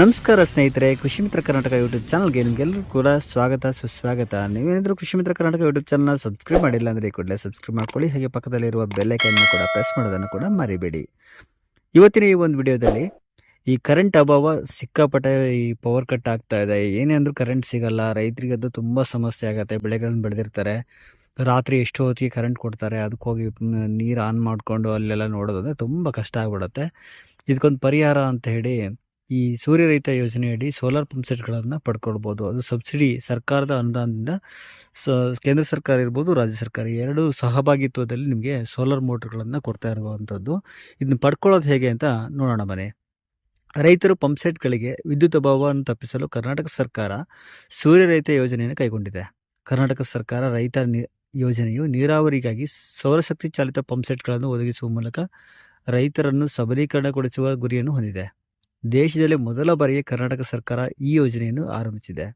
ನಮಸ್ಕಾರ ಸ್ನೇಹಿತರೆ, ಕೃಷಿ ಮಿತ್ರ ಕರ್ನಾಟಕ ಯೂಟ್ಯೂಬ್ ಚಾನಲ್ಗೆ ನಿಮಗೆಲ್ಲರೂ ಕೂಡ ಸ್ವಾಗತ, ಸುಸ್ವಾಗತ. ನೀವೇನಾದರೂ ಕೃಷಿ ಮಿತ್ರ ಕರ್ನಾಟಕ ಯೂಟ್ಯೂಬ್ ಚಾನಲ್ನ ಸಬ್ಸ್ಕ್ರೈಬ್ ಮಾಡಿಲ್ಲ ಅಂದರೆ ಈ ಕೂಡಲೇ ಸಬ್ಸ್ಕ್ರೈಬ್ ಮಾಡ್ಕೊಳ್ಳಿ, ಹಾಗೆ ಪಕ್ಕದಲ್ಲಿರುವ ಬೆಲ್ಲೈಕನ್ನು ಕೂಡ ಪ್ರೆಸ್ ಮಾಡೋದನ್ನು ಕೂಡ ಮರಿಬೇಡಿ. ಇವತ್ತಿನ ಈ ಒಂದು ವಿಡಿಯೋದಲ್ಲಿ ಈ ಕರೆಂಟ್ ಅಭಾವ ಸಿಕ್ಕಾಪಟ್ಟೆ ಈ ಪವರ್ ಕಟ್ ಆಗ್ತಾ ಇದೆ. ಏನೇ ಅಂದರೂ ಕರೆಂಟ್ ಸಿಗಲ್ಲ ರೈತರಿಗೆ ಅದು ತುಂಬ ಸಮಸ್ಯೆ ಆಗುತ್ತೆ, ಬೆಳೆಗಳನ್ನು ಬೆಳೆದಿರ್ತಾರೆ. ರಾತ್ರಿ ಎಷ್ಟು ಹೊತ್ತಿಗೆ ಕರೆಂಟ್ ಕೊಡ್ತಾರೆ, ಅದಕ್ಕೆ ಹೋಗಿ ನೀರು ಆನ್ ಮಾಡಿಕೊಂಡು ಅಲ್ಲೆಲ್ಲ ನೋಡೋದಂದರೆ ತುಂಬ ಕಷ್ಟ ಆಗ್ಬಿಡುತ್ತೆ. ಇದಕ್ಕೊಂದು ಪರಿಹಾರ ಅಂತ ಹೇಳಿ ಈ ಸೂರ್ಯರಹಿತ ಯೋಜನೆಯಡಿ ಸೋಲಾರ್ ಪಂಪ್ ಸೆಟ್ಗಳನ್ನು ಪಡ್ಕೊಳ್ಬೋದು. ಅದು ಸಬ್ಸಿಡಿ ಸರ್ಕಾರದ ಅನುದಾನದಿಂದ ಸ, ಕೇಂದ್ರ ಸರ್ಕಾರ ಇರ್ಬೋದು, ರಾಜ್ಯ ಸರ್ಕಾರ ಎರಡು ಸಹಭಾಗಿತ್ವದಲ್ಲಿ ನಿಮಗೆ ಸೋಲಾರ್ ಮೋಟರ್ಗಳನ್ನು ಕೊಡ್ತಾ ಇರುವಂಥದ್ದು ಇದನ್ನ ಪಡ್ಕೊಳ್ಳೋದು ಹೇಗೆ ಅಂತ ನೋಡೋಣ ಬನ್ನಿ. ರೈತರು ಪಂಪ್ ಸೆಟ್ಗಳಿಗೆ ವಿದ್ಯುತ್ ಅಭಾವವನ್ನು ತಪ್ಪಿಸಲು ಕರ್ನಾಟಕ ಸರ್ಕಾರ ಸೂರ್ಯರಹಿತ ಯೋಜನೆಯನ್ನು ಕೈಗೊಂಡಿದೆ. ಕರ್ನಾಟಕ ಸರ್ಕಾರ ರೈತ ಯೋಜನೆಯು ನೀರಾವರಿಗಾಗಿ ಸೌರಶಕ್ತಿ ಚಾಲಿತ ಪಂಪ್ ಸೆಟ್ಗಳನ್ನು ಒದಗಿಸುವ ಮೂಲಕ ರೈತರನ್ನು ಸಬಲೀಕರಣಗೊಳಿಸುವ ಗುರಿಯನ್ನು ಹೊಂದಿದೆ. ದೇಶದಲ್ಲಿ ಮೊದಲ ಬಾರಿಗೆ ಕರ್ನಾಟಕ ಸರ್ಕಾರ ಈ ಯೋಜನೆಯನ್ನು ಆರಂಭಿಸಿದೆ.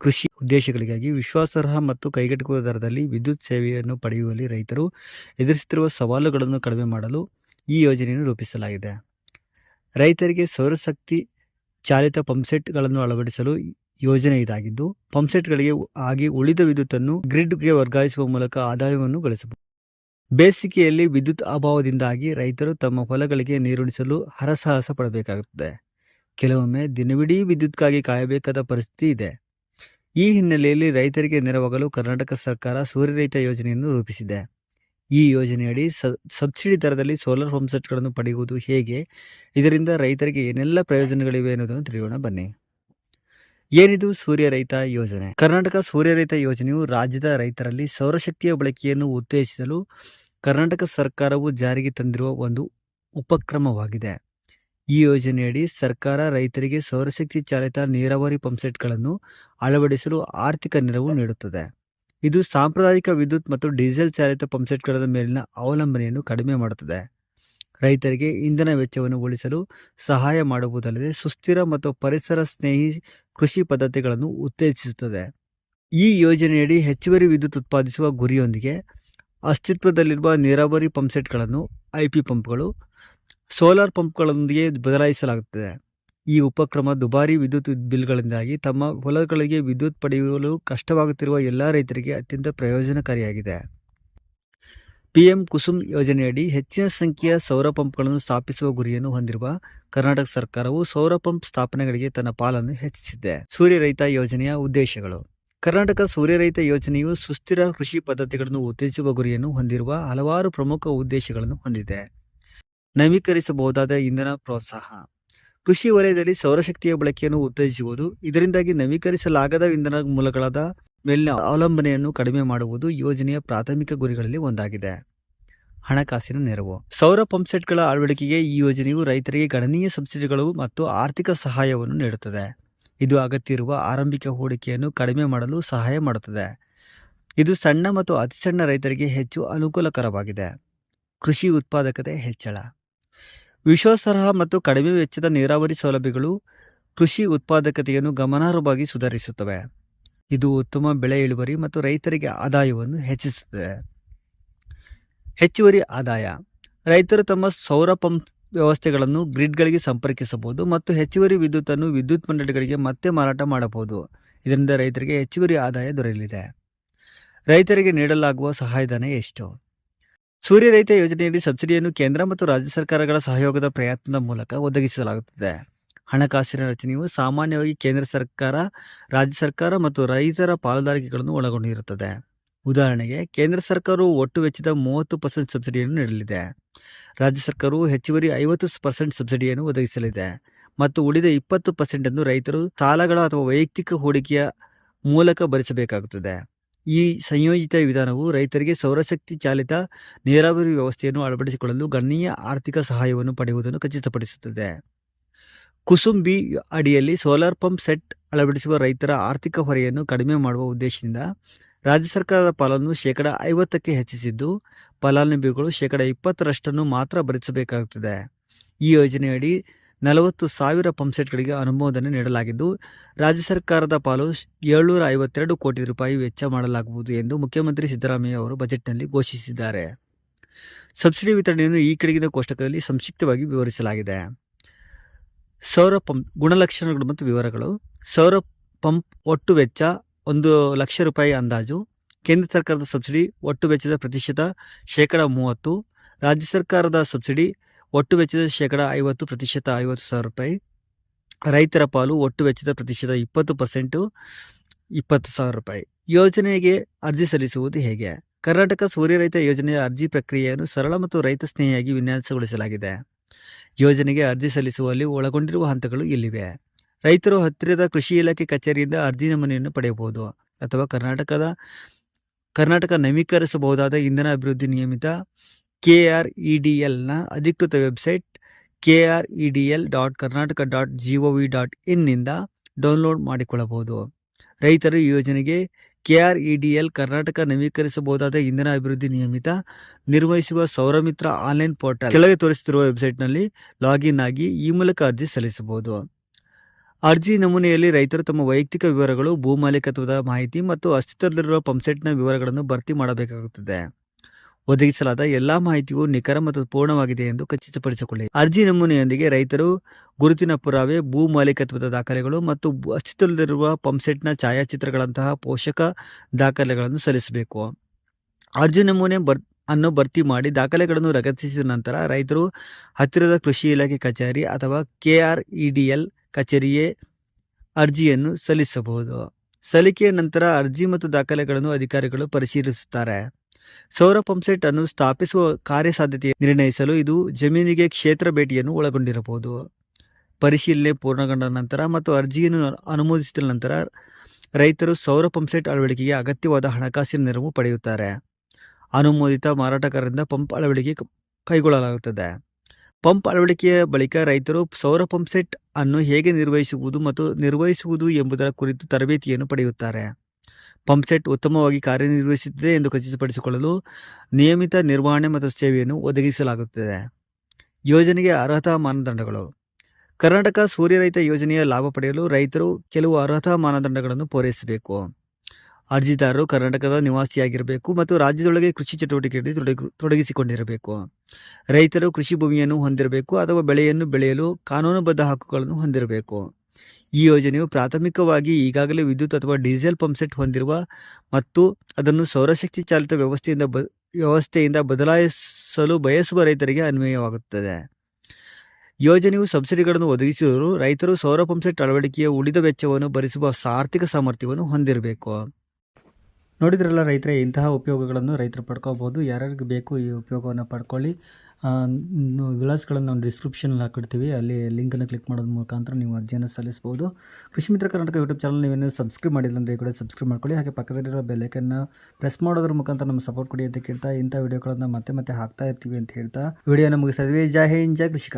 ಕೃಷಿ ಉದ್ದೇಶಗಳಿಗಾಗಿ ವಿಶ್ವಾಸಾರ್ಹ ಮತ್ತು ಕೈಗೆಟುಕುವ ದರದಲ್ಲಿ ವಿದ್ಯುತ್ ಸೇವೆಯನ್ನು ಪಡೆಯುವಲ್ಲಿ ರೈತರು ಎದುರಿಸುತ್ತಿರುವ ಸವಾಲುಗಳನ್ನು ಕಡಿಮೆ ಮಾಡಲು ಈ ಯೋಜನೆಯನ್ನು ರೂಪಿಸಲಾಗಿದೆ. ರೈತರಿಗೆ ಸೌರಶಕ್ತಿ ಚಾಲಿತ ಪಂಪ್ಸೆಟ್ಗಳನ್ನು ಅಳವಡಿಸಲು ಯೋಜನೆ ಇದಾಗಿದ್ದು ಪಂಪ್ಸೆಟ್ಗಳಿಗೆ ಆಗಿ ಉಳಿದ ವಿದ್ಯುತ್ತನ್ನು ಗ್ರಿಡ್ಗೆ ವರ್ಗಾಯಿಸುವ ಮೂಲಕ ಆದಾಯವನ್ನು ಗಳಿಸಬಹುದು. ಬೇಸಿಗೆಯಲ್ಲಿ ವಿದ್ಯುತ್ ಅಭಾವದಿಂದಾಗಿ ರೈತರು ತಮ್ಮ ಹೊಲಗಳಿಗೆ ನೀರುಣಿಸಲು ಹರಸಾಹಸ ಪಡಬೇಕಾಗುತ್ತದೆ. ಕೆಲವೊಮ್ಮೆ ದಿನವಿಡೀ ವಿದ್ಯುತ್ಗಾಗಿ ಕಾಯಬೇಕಾದ ಪರಿಸ್ಥಿತಿ ಇದೆ. ಈ ಹಿನ್ನೆಲೆಯಲ್ಲಿ ರೈತರಿಗೆ ನೆರವಾಗಲು ಕರ್ನಾಟಕ ಸರ್ಕಾರ ಸೂರ್ಯರಹಿತ ಯೋಜನೆಯನ್ನು ರೂಪಿಸಿದೆ. ಈ ಯೋಜನೆಯಡಿ ಸಬ್ಸಿಡಿ ದರದಲ್ಲಿ ಸೋಲಾರ್ ಪಂಪ್ಸೆಟ್ಗಳನ್ನು ಪಡೆಯುವುದು ಹೇಗೆ? ಇದರಿಂದ ರೈತರಿಗೆ ಏನೆಲ್ಲ ಪ್ರಯೋಜನಗಳಿವೆ ಅನ್ನೋದನ್ನು ತಿಳಿಯೋಣ. ಬನ್ನಿ. ಏನಿದು ಸೂರ್ಯ ರೈತ ಯೋಜನೆ? ಕರ್ನಾಟಕ ಸೂರ್ಯ ರೈತ ಯೋಜನೆಯು ರಾಜ್ಯದ ರೈತರಲ್ಲಿ ಸೌರಶಕ್ತಿಯ ಬಳಕೆಯನ್ನು ಉತ್ತೇಜಿಸಲು ಕರ್ನಾಟಕ ಸರ್ಕಾರವು ಜಾರಿಗೆ ತಂದಿರುವ ಒಂದು ಉಪಕ್ರಮವಾಗಿದೆ. ಈ ಯೋಜನೆಯಡಿ ಸರ್ಕಾರ ರೈತರಿಗೆ ಸೌರಶಕ್ತಿ ಚಾಲಿತ ನೀರಾವರಿ ಪಂಪ್ಸೆಟ್ಗಳನ್ನು ಅಳವಡಿಸಲು ಆರ್ಥಿಕ ನೆರವು ನೀಡುತ್ತದೆ. ಇದು ಸಾಂಪ್ರದಾಯಿಕ ವಿದ್ಯುತ್ ಮತ್ತು ಡೀಸೆಲ್ ಚಾಲಿತ ಪಂಪ್ಸೆಟ್ಗಳ ಮೇಲಿನ ಅವಲಂಬನೆಯನ್ನು ಕಡಿಮೆ ಮಾಡುತ್ತದೆ. ರೈತರಿಗೆ ಇಂಧನ ವೆಚ್ಚವನ್ನು ಉಳಿಸಲು ಸಹಾಯ ಮಾಡುವುದಲ್ಲದೆ ಸುಸ್ಥಿರ ಮತ್ತು ಪರಿಸರ ಸ್ನೇಹಿ ಕೃಷಿ ಪದ್ಧತಿಗಳನ್ನು ಉತ್ತೇಜಿಸುತ್ತದೆ. ಈ ಯೋಜನೆಯಡಿ ಹೆಚ್ಚುವರಿ ವಿದ್ಯುತ್ ಉತ್ಪಾದಿಸುವ ಗುರಿಯೊಂದಿಗೆ ಅಸ್ತಿತ್ವದಲ್ಲಿರುವ ನೀರಾವರಿ ಪಂಪ್ಸೆಟ್ಗಳನ್ನು ಐ ಪಿ ಪಂಪ್ಗಳು, ಸೋಲಾರ್ ಪಂಪ್ಗಳೊಂದಿಗೆ ಬದಲಾಯಿಸಲಾಗುತ್ತದೆ. ಈ ಉಪಕ್ರಮ ದುಬಾರಿ ವಿದ್ಯುತ್ ಬಿಲ್ಗಳಿಂದಾಗಿ ತಮ್ಮ ಹೊಲಗಳಿಗೆ ವಿದ್ಯುತ್ ಪಡೆಯಲು ಕಷ್ಟವಾಗುತ್ತಿರುವ ಎಲ್ಲ ರೈತರಿಗೆ ಅತ್ಯಂತ ಪ್ರಯೋಜನಕಾರಿಯಾಗಿದೆ. ಪಿಎಂ ಕುಸುಮ್ ಯೋಜನೆಯಡಿ ಹೆಚ್ಚಿನ ಸಂಖ್ಯೆಯ ಸೌರ ಪಂಪ್ಗಳನ್ನು ಸ್ಥಾಪಿಸುವ ಗುರಿಯನ್ನು ಹೊಂದಿರುವ ಕರ್ನಾಟಕ ಸರ್ಕಾರವು ಸೌರ ಪಂಪ್ ಸ್ಥಾಪನೆಗಳಿಗೆ ತನ್ನ ಪಾಲನ್ನು ಹೆಚ್ಚಿಸಿದೆ. ಸೂರ್ಯರಹಿತ ಯೋಜನೆಯ ಉದ್ದೇಶಗಳು. ಕರ್ನಾಟಕ ಸೂರ್ಯರಹಿತ ಯೋಜನೆಯು ಸುಸ್ಥಿರ ಕೃಷಿ ಪದ್ಧತಿಗಳನ್ನು ಉತ್ತೇಜಿಸುವ ಗುರಿಯನ್ನು ಹೊಂದಿರುವ ಹಲವಾರು ಪ್ರಮುಖ ಉದ್ದೇಶಗಳನ್ನು ಹೊಂದಿದೆ. ನವೀಕರಿಸಬಹುದಾದ ಇಂಧನ ಪ್ರೋತ್ಸಾಹ. ಕೃಷಿ ವಲಯದಲ್ಲಿ ಸೌರಶಕ್ತಿಯ ಬಳಕೆಯನ್ನು ಉತ್ತೇಜಿಸುವುದು, ಇದರಿಂದಾಗಿ ನವೀಕರಿಸಲಾಗದ ಇಂಧನ ಮೂಲಗಳಾದ ಮೇಲಿನ ಅವಲಂಬನೆಯನ್ನು ಕಡಿಮೆ ಮಾಡುವುದು ಯೋಜನೆಯ ಪ್ರಾಥಮಿಕ ಗುರಿಗಳಲ್ಲಿ ಒಂದಾಗಿದೆ. ಹಣಕಾಸಿನ ನೆರವು. ಸೌರ ಪಂಪ್ಸೆಟ್ಗಳ ಅಳವಡಿಕೆಗೆ ಈ ಯೋಜನೆಯು ರೈತರಿಗೆ ಗಣನೀಯ ಸಬ್ಸಿಡಿಗಳು ಮತ್ತು ಆರ್ಥಿಕ ಸಹಾಯವನ್ನು ನೀಡುತ್ತದೆ. ಇದು ಅಗತ್ಯವಿರುವ ಆರಂಭಿಕ ಹೂಡಿಕೆಯನ್ನು ಕಡಿಮೆ ಮಾಡಲು ಸಹಾಯ ಮಾಡುತ್ತದೆ. ಇದು ಸಣ್ಣ ಮತ್ತು ಅತಿ ಸಣ್ಣ ರೈತರಿಗೆ ಹೆಚ್ಚು ಅನುಕೂಲಕರವಾಗಿದೆ. ಕೃಷಿ ಉತ್ಪಾದಕತೆ ಹೆಚ್ಚಳ. ವಿಶ್ವಾಸಾರ್ಹ ಮತ್ತು ಕಡಿಮೆ ವೆಚ್ಚದ ನೀರಾವರಿ ಸೌಲಭ್ಯಗಳು ಕೃಷಿ ಉತ್ಪಾದಕತೆಯನ್ನು ಗಮನಾರ್ಹವಾಗಿ ಸುಧಾರಿಸುತ್ತವೆ. ಇದು ಉತ್ತಮ ಬೆಳೆ ಇಳುವರಿ ಮತ್ತು ರೈತರಿಗೆ ಆದಾಯವನ್ನು ಹೆಚ್ಚಿಸುತ್ತದೆ. ಹೆಚ್ಚುವರಿ ಆದಾಯ. ರೈತರು ತಮ್ಮ ಸೌರ ಪಂಪ್ ವ್ಯವಸ್ಥೆಗಳನ್ನು ಗ್ರಿಡ್ಗಳಿಗೆ ಸಂಪರ್ಕಿಸಬಹುದು ಮತ್ತು ಹೆಚ್ಚುವರಿ ವಿದ್ಯುತ್ತನ್ನು ವಿದ್ಯುತ್ ಮಂಡಳಿಗಳಿಗೆ ಮತ್ತೆ ಮಾರಾಟ ಮಾಡಬಹುದು. ಇದರಿಂದ ರೈತರಿಗೆ ಹೆಚ್ಚುವರಿ ಆದಾಯ ದೊರೆಯಲಿದೆ. ರೈತರಿಗೆ ನೀಡಲಾಗುವ ಸಹಾಯಧನ ಎಷ್ಟು? ಸೂರ್ಯ ರೈತ ಯೋಜನೆಯಲ್ಲಿ ಸಬ್ಸಿಡಿಯನ್ನು ಕೇಂದ್ರ ಮತ್ತು ರಾಜ್ಯ ಸರ್ಕಾರಗಳ ಸಹಯೋಗದ ಪ್ರಯತ್ನದ ಮೂಲಕ ಒದಗಿಸಲಾಗುತ್ತದೆ. ಹಣಕಾಸಿನ ರಚನೆಯು ಸಾಮಾನ್ಯವಾಗಿ ಕೇಂದ್ರ ಸರ್ಕಾರ, ರಾಜ್ಯ ಸರ್ಕಾರ ಮತ್ತು ರೈತರ ಪಾಲುದಾರಿಕೆಗಳನ್ನು ಒಳಗೊಂಡಿರುತ್ತದೆ. ಉದಾಹರಣೆಗೆ, ಕೇಂದ್ರ ಸರ್ಕಾರವು ಒಟ್ಟು ವೆಚ್ಚದ ಮೂವತ್ತು ಪರ್ಸೆಂಟ್ ಸಬ್ಸಿಡಿಯನ್ನು ನೀಡಲಿದೆ. ರಾಜ್ಯ ಸರ್ಕಾರವು ಹೆಚ್ಚುವರಿ ಐವತ್ತು ಪರ್ಸೆಂಟ್ ಸಬ್ಸಿಡಿಯನ್ನು ಒದಗಿಸಲಿದೆ ಮತ್ತು ಉಳಿದ ಇಪ್ಪತ್ತು ಪರ್ಸೆಂಟ್ ಅನ್ನು ರೈತರು ಸಾಲಗಳ ಅಥವಾ ವೈಯಕ್ತಿಕ ಹೂಡಿಕೆಯ ಮೂಲಕ ಭರಿಸಬೇಕಾಗುತ್ತದೆ. ಈ ಸಂಯೋಜಿತ ವಿಧಾನವು ರೈತರಿಗೆ ಸೌರಶಕ್ತಿ ಚಾಲಿತ ನೀರಾವರಿ ವ್ಯವಸ್ಥೆಯನ್ನು ಅಳವಡಿಸಿಕೊಳ್ಳಲು ಗಣನೀಯ ಆರ್ಥಿಕ ಸಹಾಯವನ್ನು ಪಡೆಯುವುದನ್ನು ಖಚಿತಪಡಿಸುತ್ತದೆ. ಕುಸುಮ್ ಬಿ ಅಡಿಯಲ್ಲಿ ಸೋಲಾರ್ ಪಂಪ್ ಸೆಟ್ ಅಳವಡಿಸುವ ರೈತರ ಆರ್ಥಿಕ ಹೊರೆಯನ್ನು ಕಡಿಮೆ ಮಾಡುವ ಉದ್ದೇಶದಿಂದ ರಾಜ್ಯ ಸರ್ಕಾರದ ಪಾಲನ್ನು ಶೇಕಡ ಐವತ್ತಕ್ಕೆ ಹೆಚ್ಚಿಸಿದ್ದು, ಫಲಾನುಭವಿಗಳು ಶೇಕಡ ಇಪ್ಪತ್ತರಷ್ಟನ್ನು ಮಾತ್ರ ಭರಿಸಬೇಕಾಗುತ್ತದೆ ಈ ಯೋಜನೆಯಡಿ ನಲವತ್ತು ಸಾವಿರ ಪಂಪ್ಸೆಟ್ಗಳಿಗೆ ಅನುಮೋದನೆ ನೀಡಲಾಗಿದ್ದು, ರಾಜ್ಯ ಸರ್ಕಾರದ ಪಾಲು ಏಳ್ನೂರ ಐವತ್ತೆರಡು ಕೋಟಿ ರೂಪಾಯಿ ವೆಚ್ಚ ಮಾಡಲಾಗುವುದು ಎಂದು ಮುಖ್ಯಮಂತ್ರಿ ಸಿದ್ದರಾಮಯ್ಯ ಅವರು ಬಜೆಟ್ನಲ್ಲಿ ಘೋಷಿಸಿದ್ದಾರೆ. ಸಬ್ಸಿಡಿ ವಿತರಣೆಯನ್ನು ಈ ಕೆಳಗಿನ ಕೋಷ್ಟಕದಲ್ಲಿ ಸಂಕ್ಷಿಪ್ತವಾಗಿ ವಿವರಿಸಲಾಗಿದೆ. ಸೌರ ಪಂಪ್ ಗುಣಲಕ್ಷಣಗಳು ಮತ್ತು ವಿವರಗಳು. ಸೌರ ಪಂಪ್ ಒಟ್ಟು ವೆಚ್ಚ ಒಂದು ಲಕ್ಷ ರೂಪಾಯಿ ಅಂದಾಜು. ಕೇಂದ್ರ ಸರ್ಕಾರದ ಸಬ್ಸಿಡಿ ಒಟ್ಟು ವೆಚ್ಚದ ಪ್ರತಿಶತ ಶೇಕಡ ಮೂವತ್ತು. ರಾಜ್ಯ ಸರ್ಕಾರದ ಸಬ್ಸಿಡಿ ಒಟ್ಟು ವೆಚ್ಚದ ಶೇಕಡ ಐವತ್ತು ಪ್ರತಿಶತ ಐವತ್ತು ಸಾವಿರ ರೂಪಾಯಿ. ರೈತರ ಪಾಲು ಒಟ್ಟು ವೆಚ್ಚದ ಪ್ರತಿಶತ ಇಪ್ಪತ್ತು ಪರ್ಸೆಂಟು ಇಪ್ಪತ್ತು ಸಾವಿರ ರೂಪಾಯಿ. ಯೋಜನೆಗೆ ಅರ್ಜಿ ಸಲ್ಲಿಸುವುದು ಹೇಗೆ? ಕರ್ನಾಟಕ ಸೂರ್ಯ ರೈತ ಯೋಜನೆಯ ಅರ್ಜಿ ಪ್ರಕ್ರಿಯೆಯನ್ನು ಸರಳ ಮತ್ತು ರೈತ ಸ್ನೇಹಿಯಾಗಿ ವಿನ್ಯಾಸಗೊಳಿಸಲಾಗಿದೆ. ಯೋಜನೆಗೆ ಅರ್ಜಿ ಸಲ್ಲಿಸುವಲ್ಲಿ ಒಳಗೊಂಡಿರುವ ಹಂತಗಳು ಇಲ್ಲಿವೆ. ರೈತರು ಹತ್ತಿರದ ಕೃಷಿ ಇಲಾಖೆ ಕಚೇರಿಯಿಂದ ಅರ್ಜಿ ನಮೂನೆಯನ್ನು ಪಡೆಯಬಹುದು ಅಥವಾ ಕರ್ನಾಟಕದ, ಕರ್ನಾಟಕ ನವೀಕರಿಸಬಹುದಾದ ಇಂಧನ ಅಭಿವೃದ್ಧಿ ನಿಯಮಿತ ಕೆ ಆರ್ ಇ ಡಿ ಎಲ್ನ ಅಧಿಕೃತ website K R E D L dot Karnataka dot G O V dot ಇನ್ನಿಂದ download ಮಾಡಿಕೊಳ್ಳಬಹುದು. ರೈತರು ಯೋಜನೆಗೆ K R E D L Karnataka ನವೀಕರಿಸಬಹುದಾದ ಇಂಧನ ಅಭಿವೃದ್ಧಿ ನಿಯಮಿತ ನಿರ್ವಹಿಸುವ ಸೌರಮಿತ್ರ ಆನ್ಲೈನ್ ಪೋರ್ಟಲ್ ಕೆಳಗೆ ತೋರಿಸುತ್ತಿರುವ ವೆಬ್ಸೈಟ್ನಲ್ಲಿ ಲಾಗಿನ್ ಆಗಿ ಈ ಮೂಲಕ ಅರ್ಜಿ ಸಲ್ಲಿಸಬಹುದು. ಅರ್ಜಿ ನಮೂನೆಯಲ್ಲಿ ರೈತರು ತಮ್ಮ ವೈಯಕ್ತಿಕ ವಿವರಗಳು, ಭೂ ಮಾಲೀಕತ್ವದ ಮಾಹಿತಿ ಮತ್ತು ಅಸ್ತಿತ್ವದಲ್ಲಿರುವ ಪಂಪ್ಸೆಟ್ನ ವಿವರಗಳನ್ನು ಭರ್ತಿ ಮಾಡಬೇಕಾಗುತ್ತದೆ. ಒದಗಿಸಲಾದ ಎಲ್ಲಾ ಮಾಹಿತಿಯೂ ನಿಖರ ಮತ್ತು ಪೂರ್ಣವಾಗಿದೆ ಎಂದು ಖಚಿತಪಡಿಸಿಕೊಳ್ಳಿ. ಅರ್ಜಿ ನಮೂನೆಯೊಂದಿಗೆ ರೈತರು ಗುರುತಿನ ಪುರಾವೆ, ಭೂ ಮಾಲೀಕತ್ವದ ದಾಖಲೆಗಳು ಮತ್ತು ಅಸ್ತಿತ್ವದಲ್ಲಿರುವ ಪಂಪ್ಸೆಟ್ನ ಛಾಯಾಚಿತ್ರಗಳಂತಹ ಪೋಷಕ ದಾಖಲೆಗಳನ್ನು ಸಲ್ಲಿಸಬೇಕು. ಅರ್ಜಿ ನಮೂನೆ ಬರ್, ಅನ್ನು ಭರ್ತಿ ಮಾಡಿ ದಾಖಲೆಗಳನ್ನು ರಗತಿಸಿದ ನಂತರ ರೈತರು ಹತ್ತಿರದ ಕೃಷಿ ಇಲಾಖೆ ಕಚೇರಿ ಅಥವಾ K R E D L ಕಚೇರಿಯೇ ಅರ್ಜಿಯನ್ನು ಸಲ್ಲಿಸಬಹುದು. ಸಲ್ಲಿಕೆಯ ನಂತರ ಅರ್ಜಿ ಮತ್ತು ದಾಖಲೆಗಳನ್ನು ಅಧಿಕಾರಿಗಳು ಪರಿಶೀಲಿಸುತ್ತಾರೆ. ಸೌರ ಪಂಪ್ಸೆಟ್ ಅನ್ನು ಸ್ಥಾಪಿಸುವ ಕಾರ್ಯಸಾಧ್ಯತೆ ನಿರ್ಣಯಿಸಲು ಇದು ಜಮೀನಿಗೆ ಕ್ಷೇತ್ರ ಭೇಟಿಯನ್ನು ಒಳಗೊಂಡಿರಬಹುದು. ಪರಿಶೀಲನೆ ಪೂರ್ಣಗೊಂಡ ನಂತರ ಮತ್ತು ಅರ್ಜಿಯನ್ನು ಅನುಮೋದಿಸಿದ ನಂತರ ರೈತರು ಸೌರ ಪಂಪ್ಸೆಟ್ ಅಳವಡಿಕೆಗೆ ಅಗತ್ಯವಾದ ಹಣಕಾಸಿನ ನೆರವು ಪಡೆಯುತ್ತಾರೆ. ಅನುಮೋದಿತ ಮಾರಾಟಗಾರರಿಂದ ಪಂಪ್ ಅಳವಡಿಕೆ ಕೈಗೊಳ್ಳಲಾಗುತ್ತದೆ. ಪಂಪ್ ಅಳವಡಿಕೆಯ ಬಳಿಕ ರೈತರು ಸೌರ ಪಂಪ್ಸೆಟ್ ಅನ್ನು ಹೇಗೆ ನಿರ್ವಹಿಸುವುದು ಮತ್ತು ನಿರ್ವಹಿಸುವುದು ಎಂಬುದರ ಕುರಿತು ತರಬೇತಿಯನ್ನು ಪಡೆಯುತ್ತಾರೆ. ಪಂಪ್ಸೆಟ್ ಉತ್ತಮವಾಗಿ ಕಾರ್ಯನಿರ್ವಹಿಸುತ್ತಿದೆ ಎಂದು ಖಚಿತಪಡಿಸಿಕೊಳ್ಳಲು ನಿಯಮಿತ ನಿರ್ವಹಣೆ ಮತ್ತು ಸೇವೆಯನ್ನು ಒದಗಿಸಲಾಗುತ್ತದೆ. ಯೋಜನೆಗೆ ಅರ್ಹತಾ ಮಾನದಂಡಗಳು. ಕರ್ನಾಟಕ ಸೂರ್ಯ ರೈತ ಯೋಜನೆಯ ಲಾಭ ಪಡೆಯಲು ರೈತರು ಕೆಲವು ಅರ್ಹತಾ ಮಾನದಂಡಗಳನ್ನು ಪೂರೈಸಬೇಕು. ಅರ್ಜಿದಾರರು ಕರ್ನಾಟಕದ ನಿವಾಸಿಯಾಗಿರಬೇಕು ಮತ್ತು ರಾಜ್ಯದೊಳಗೆ ಕೃಷಿ ಚಟುವಟಿಕೆಯಲ್ಲಿ ತೊಡಗು, ತೊಡಗಿಸಿಕೊಂಡಿರಬೇಕು. ರೈತರು ಕೃಷಿ ಭೂಮಿಯನ್ನು ಹೊಂದಿರಬೇಕು ಅಥವಾ ಬೆಳೆಯನ್ನು ಬೆಳೆಯಲು ಕಾನೂನುಬದ್ಧ ಹಕ್ಕುಗಳನ್ನು ಹೊಂದಿರಬೇಕು. ಈ ಯೋಜನೆಯು ಪ್ರಾಥಮಿಕವಾಗಿ ಈಗಾಗಲೇ ವಿದ್ಯುತ್ ಅಥವಾ ಡೀಸೆಲ್ ಪಂಪ್ಸೆಟ್ ಹೊಂದಿರುವ ಮತ್ತು ಅದನ್ನು ಸೌರಶಕ್ತಿ ಚಾಲಿತ ವ್ಯವಸ್ಥೆಯಿಂದ ಬ, ವ್ಯವಸ್ಥೆಯಿಂದ ಬದಲಾಯಿಸಲು ಬಯಸುವ ರೈತರಿಗೆ ಅನ್ವಯವಾಗುತ್ತದೆ. ಯೋಜನೆಯು ಸಬ್ಸಿಡಿಗಳನ್ನು ಒದಗಿಸಿದರು ರೈತರು ಸೌರ ಪಂಪ್ಸೆಟ್ ಅಳವಡಿಕೆಯ ಉಳಿದ ವೆಚ್ಚವನ್ನು ಭರಿಸುವ ಆರ್ಥಿಕ ಸಾಮರ್ಥ್ಯವನ್ನು ಹೊಂದಿರಬೇಕು. ನೋಡಿದ್ರಲ್ಲ ರೈತರೇ, ಇಂತಹ ಉಪಯೋಗಗಳನ್ನು ರೈತರು ಪಡ್ಕೋಬೋದು ಯಾರ್ಯಾರಿಗೆ ಬೇಕು ಈ ಉಪಯೋಗವನ್ನು ಪಡ್ಕೊಳ್ಳಿ. ವಿಳಾಸಗಳನ್ನು ನಾವು ಡಿಸ್ಕ್ರಿಪ್ಷನಲ್ಲಿ ಹಾಕಿಡ್ತೀವಿ. ಅಲ್ಲಿ ಲಿಂಕನ್ನು ಕ್ಲಿಕ್ ಮಾಡೋದ್ರ ಮುಖಾಂತರ ನೀವು ಅರ್ಜಿಯನ್ನು ಸಲ್ಲಿಸ್ಬೋದು. ಕೃಷಿ ಮಿತ್ರ ಕರ್ನಾಟಕ ಯೂಟ್ಯೂಬ್ ಚಾನಲ್ ನೀವೇನು ಸಬ್ಸ್ಕ್ರೈಬ್ ಮಾಡಿಲ್ಲ ಅಂದರೆ ಈ ಕಡೆ ಸಬ್ಸ್ಕ್ರೈಬ್ ಮಾಡ್ಕೊಳ್ಳಿ. ಹಾಗೆ ಪಕ್ಕದಲ್ಲಿರೋ ಬೆಲೆಕನ್ನು ಪ್ರೆಸ್ ಮಾಡೋದ್ರ ಮುಖಾಂತರ ನಮ್ಮ ಸಪೋರ್ಟ್ ಕೊಡಿ ಅಂತ ಕೇಳ್ತಾ ಇಂಥ ವಿಡಿಯೋಗಳನ್ನು ಮತ್ತೆ ಮತ್ತೆ ಹಾಕ್ತಾ ಇರ್ತೀವಿ ಅಂತ ಹೇಳ್ತಾ. ವಿಡಿಯೋನ ಮುಗಿಸ್ತಾ ಇದ್ವಿ. ಜೈ ಹಿಂದ್, ಜೈ ಕೃಷಿಕ.